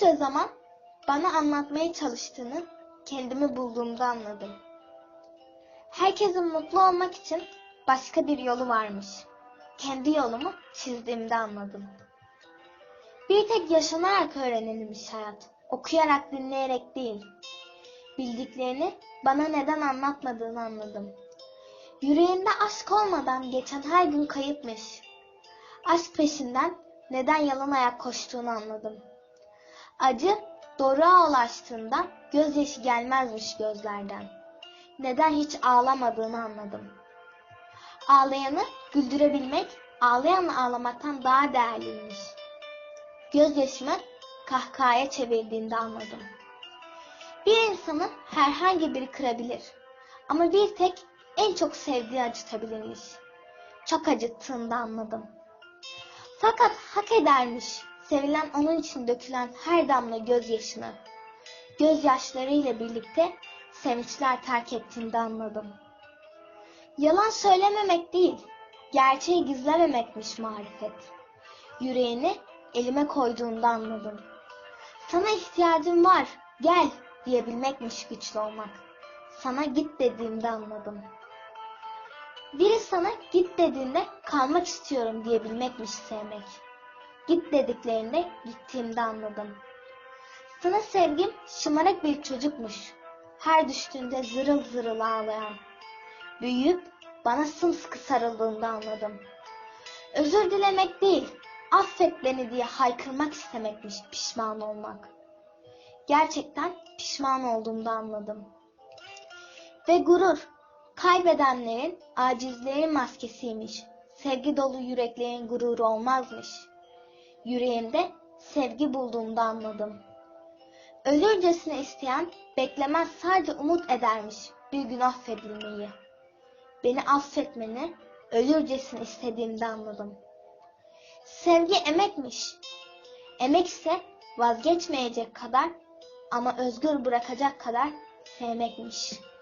Bunca zaman bana anlatmaya çalıştığını kendimi bulduğumda anladım. Herkesin mutlu olmak için başka bir yolu varmış. Kendi yolumu çizdiğimde anladım. Bir tek yaşanarak öğrenilmiş hayat. Okuyarak, dinleyerek değil. Bildiklerini bana neden anlatmadığını anladım. Yüreğimde aşk olmadan geçen her gün kayıpmış. Aşk peşinden neden yalan ayak koştuğunu anladım. Acı doruğa ulaştığında gözyaşı gelmezmiş gözlerden. Neden hiç ağlamadığını anladım. Ağlayanı güldürebilmek, ağlayanla ağlamaktan daha değerliymiş. Gözyaşımı kahkahaya çevirdiğinde anladım. Bir insanı herhangi biri kırabilir. Ama bir tek en çok sevdiği acıtabilirmiş. Çok acıttığında anladım. Fakat hak edermiş sevilen onun için dökülen her damla gözyaşını. Gözyaşlarıyla birlikte sevinçler terk ettiğinde anladım. Yalan söylememek değil, gerçeği gizlememekmiş marifet. Yüreğini elime koyduğunda anladım. Sana ihtiyacım var, gel diyebilmekmiş güçlü olmak. Sana git dediğimde anladım. Biri sana git dediğinde kalmak istiyorum diyebilmekmiş sevmek. Git dediklerinde gittiğimde anladım. Sana sevgim şımarık bir çocukmuş. Her düştüğünde zırıl zırıl ağlayan. Büyüyüp bana sımsıkı sarıldığında anladım. Özür dilemek değil, affet beni diye haykırmak istemekmiş pişman olmak. Gerçekten pişman olduğumda anladım. Ve gurur, kaybedenlerin, acizlerin maskesiymiş. Sevgi dolu yüreklerin gururu olmazmış. Yüreğimde sevgi bulduğumda anladım. Ölürcesine isteyen beklemez sadece umut edermiş bir gün affedilmeyi. Beni affetmeni ölürcesine istediğimde anladım. Sevgi emekmiş. Emek ise vazgeçmeyecek kadar ama özgür bırakacak kadar sevmekmiş.''